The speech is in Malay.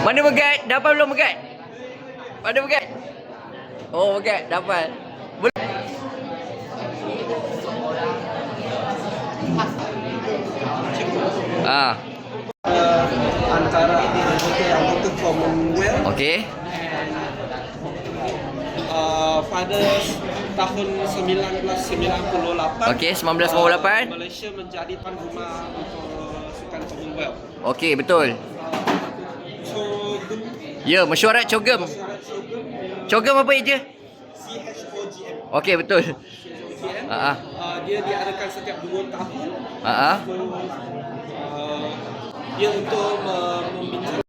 Mana Megat? Dapat belum Megat? Mana Megat? Oh Megat, dapat. Boleh. Ah, uh, antara anggota anggota Commonwealth okey. uh, pada tahun 1998 Okey, 1998. uh, Malaysia menjadi tuan rumah untuk sukan Commonwealth. Okey, betul. Ya, mesyuarat Cogem. Cogem apa eja? CHOGM. Okey, betul. Ha ah. Dia diadakan setiap 2 tahun. Ha ah. Dia untuk uh, membincangkan